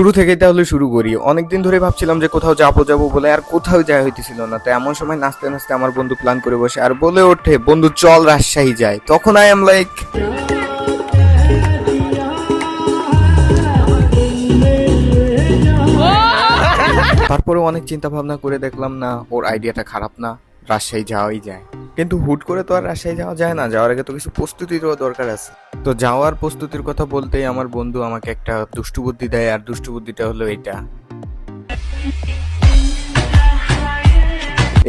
শুরু থেকে তাহলে শুরু করি। অনেকদিন ধরে ভাবছিলাম যে কোথাও যাব যাব বলে আর কোথাও যাওয়া হইতেছিল না। তো এমন সময় নাচতে নাচতে আমার বন্ধু প্ল্যান করে বসে আর বলে ওঠে বন্ধু চল রাজশাহী যায় তখন আই এম লাইক তারপরে অনেক চিন্তা ভাবনা করে দেখলাম না ওর আইডিয়াটা খারাপ না রাজশাহী যাওয়াই যায়। কিন্তু হুট করে তো আর রাজশাহী যাওয়া যায় না। যাওয়ার আগে তো কিছু প্রস্তুতিরও দরকার আছে। তো যাওয়ার প্রস্তুতির কথা বলতেই আমার বন্ধু আমাকে একটা দুষ্টু বুদ্ধি দেয় আর দুষ্টু বুদ্ধিটা হলো এটা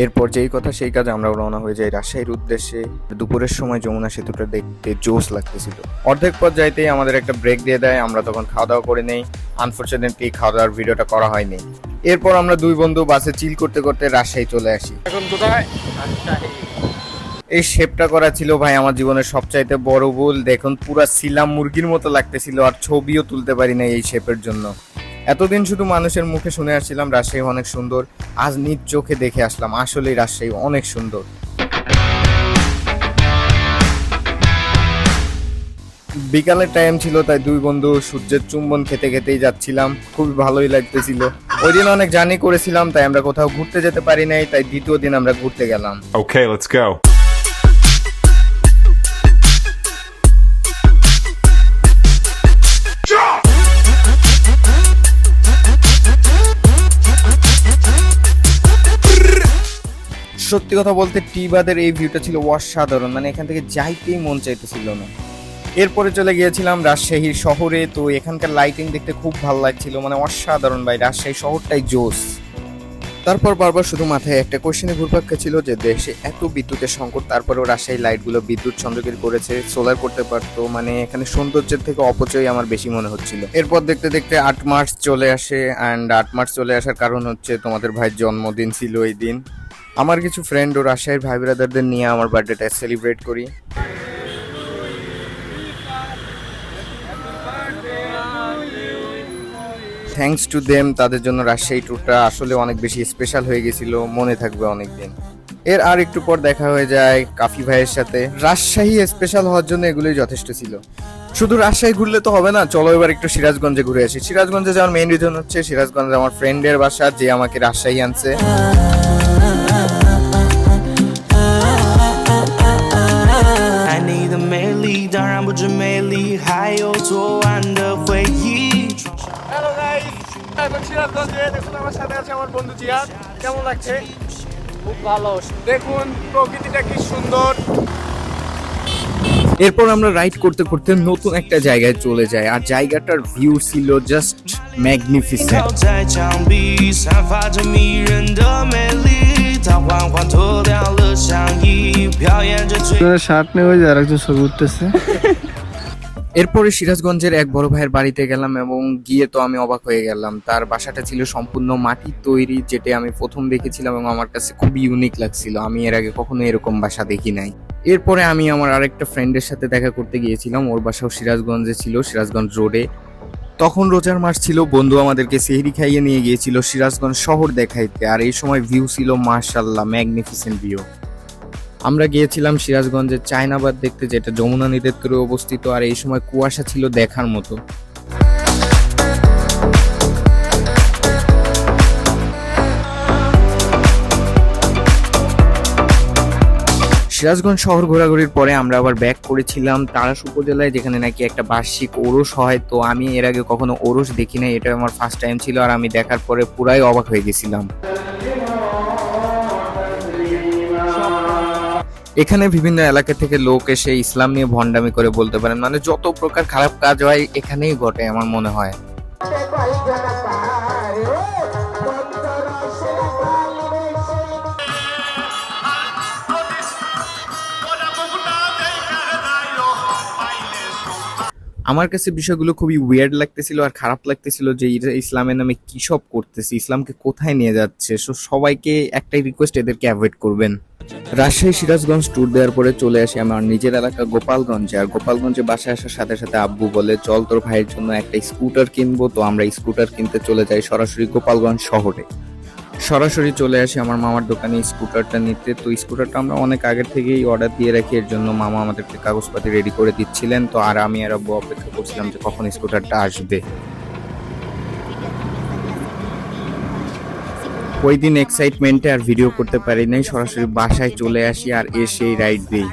এরপর যেই কথা সেই কাজে আমরা রওনা হয়ে যাই রাজশাহীর উদ্দেশ্যে। দুপুরের সময় যমুনা সেতুটা দেখতে জোস লাগতেছিল। অর্ধেক পথ যাইতেই আমাদের একটা ব্রেক দিয়ে দেয় আমরা তখন খাওয়া দাওয়া করে নেই। আনফর্চুনেটলি খাওয়া দাওয়ার ভিডিওটা করা হয়নি। এরপর আমরা দুই বন্ধু বাসে চিল করতে করতে রাজশাহী চলে আসি। এখন কোথায়? এই শেপটা করা ছিল ভাই আমার জীবনের সবচাইতে বড় ভুল। দেখুন, পুরা সিলাম মুরগির মতো লাগতেছিল আর ছবিও তুলতে পারি না এই শেপের জন্য। এতদিন শুধু মানুষের মুখে শুনে আসছিলাম, রাজশাহী অনেক সুন্দর। আজ নিজ চোখে দেখে আসলাম, আসলেই রাজশাহী অনেক সুন্দর। বিকালের টাইম ছিল, তাই দুই বন্ধু সূর্যের চুম্বন খেতে খেতেই যাচ্ছিলাম। খুবই ভালোই লাগতেছিল। ওই দিন অনেক জার্নি করেছিলাম, তাই আমরা কোথাও ঘুরতে যেতে পারি নাই, তাই দ্বিতীয় দিন আমরা ঘুরতে গেলাম। ওকে let's go. সত্যি কথা বলতে টি বাদের এই ভিউটা ছিল অসাধারণ। মানে এখান থেকে যাইতেই মন চাইতেছিল না। এরপরে চলে গিয়েছিলাম রাজশাহীর শহরে, তো এখানকার লাইটিং দেখতে খুব ভালো লাগছিল। মানে অসাধারণ ভাই, রাজশাহী শহরটাই জোস। তারপর বারবার শুধু মাথায় একটা কোশ্চেনে ঘুরপাক ছিল যে দেশে এত বিদ্যুতের সংকট, তারপরেও রাজশাহী লাইটগুলো বিদ্যুৎ সংযোগের করেছে সোলার করতে পারতো। মানে এখানে সৌন্দর্যের থেকে অপচয় আমার বেশি মনে হচ্ছিল। এরপর দেখতে দেখতে আট মার্চ চলে আসে অ্যান্ড আট মার্চ চলে আসার কারণ হচ্ছে তোমাদের ভাইয়ের জন্মদিন ছিল এই দিন। আমার কিছু ফ্রেন্ড ও রাজশাহীর ভাই ব্রাদারদের নিয়ে আমার বার্থডেটা সেলিব্রেট করি। থ্যাঙ্কস টু দেম তাদের জন্য রাজশাহী ট্যুরটা আসলে অনেক বেশি স্পেশাল হয়ে গেছিল, মনে থাকবে অনেক দিন এর আর একটু পর দেখা হয়ে যায় কাফি ভাইয়ের সাথে। রাজশাহী স্পেশাল হওয়ার জন্য এগুলোই যথেষ্ট ছিল। শুধু রাজশাহী ঘুরলে তো হবে না, চলো এবার একটু সিরাজগঞ্জে ঘুরে আসি। সিরাজগঞ্জে যাওয়ার মেইন রিজন হচ্ছে, সিরাজগঞ্জে আমার ফ্রেন্ডের বাসা, যে আমাকে রাজশাহী আনছে। এরপর আমরা রাইড করতে করতে নতুন একটা জায়গায় চলে যাই। আর জায়গাটার ভিউ ছিল জাস্ট ম্যাগনিফিসেন্ট শার্ট নিয়ে আর একজন ছবি উঠতেছে। এরপরে সিরাজগঞ্জের এক বড় ভাইয়ের বাড়িতে গেলাম এবং গিয়ে তো আমি অবাক হয়ে গেলাম। তার বাসাটা ছিল সম্পূর্ণ মাটির তৈরি, যেটা আমি প্রথম দেখেছিলাম এবং আমার কাছে খুবই ইউনিক লাগছিল। আমি এর আগে কখনো এরকম বাসা দেখি নাই। এরপরে আমি আমার আরেকটা ফ্রেন্ডের সাথে দেখা করতে গিয়েছিলাম। ওর বাসাও সিরাজগঞ্জে ছিল, সিরাজগঞ্জ রোডে তখন রোজার মাস ছিল, বন্ধু আমাদেরকে সেহরি খাইয়ে নিয়ে গিয়েছিল সিরাজগঞ্জ শহর দেখাইতে। আর এই সময় ভিউ ছিল মার্শাল্লাহ ম্যাগনিফিসেন্ট ভিউ আমরা গিয়েছিলাম সিরাজগঞ্জের চায়নাবাদ দেখতে, যেটা যমুনা নদীর তীরে অবস্থিত, আর এই সময় কুয়াশা ছিল দেখার মতো। সিরাজগঞ্জ শহর ঘোরাঘুরির পরে আমরা আবার ব্যাক করেছিলাম তারাস উপজেলায়, যেখানে নাকি একটা বার্ষিক ওরস হয়। তো আমি এর আগে কখনো ওরস দেখি নাই, এটা আমার ফার্স্ট টাইম ছিল, আর আমি দেখার পরে পুরাই অবাক হয়ে গেছিলাম। এখানে বিভিন্ন এলাকা থেকে লোক এসে ইসলাম নিয়ে ভণ্ডামি করে বলতে পারেন। মানে যত প্রকার খারাপ কাজ হয়, এখানেই ঘটে আমার মনে হয়। আমার কাছে বিষয়গুলো খুবই উইয়ার্ড লাগতেছিল আর খারাপ লাগতেছিল যে ইসলামের নামে কি সব করতেছে, ইসলামকে কোথায় নিয়ে যাচ্ছে? সো সবাইকে একটাই রিকোয়েস্ট এদেরকে অ্যাভয়েড করবেন। রাজশাহী সিরাজগঞ্জ ট্যুর দেওয়ার পরে চলে আসি আমার নিজের এলাকা গোপালগঞ্জে। আর গোপালগঞ্জে বাসায় আসার সাথে সাথে আব্বু বলে, চল তোর ভাইয়ের জন্য একটা স্কুটার কিনবো। তো আমরা স্কুটার কিনতে চলে যাই সরাসরি গোপালগঞ্জ শহরে। সরাসরি চলে আসি আমার মামার দোকানে স্কুটারটা নিতে। তো স্কুটারটা আমরা অনেক আগের থেকেই অর্ডার দিয়ে রাখি, এর জন্য মামা আমাদেরকে কাগজপাতি রেডি করে দিচ্ছিলেন। তো আর আমি আর আব্বু অপেক্ষা করছিলাম যে কখন স্কুটারটা আসবে। ওই দিন এক্সাইটমেন্টে আর ভিডিও করতে পারি নাই, সরাসরি বাসায় চলে আসি আর এসেই রাইড দিই।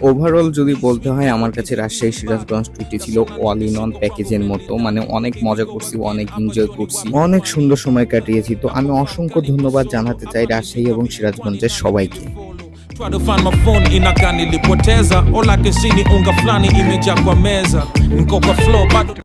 ওভারঅল যদি বলতে হয়, আমার কাছে রাজশাহী সিরাজগঞ্জ টুটি ছিল অল ইন অন প্যাকেজের মতো। মানে অনেক মজা করছি, অনেক এনজয় করছি। অনেক সুন্দর সময় কাটিয়েছি। তো আমি অসংখ্য ধন্যবাদ জানাতে চাই রাজশাহী এবং সিরাজগঞ্জের সবাইকে। Try to find my phone inakaa lipoteza. all I can see ni unga meza. Flow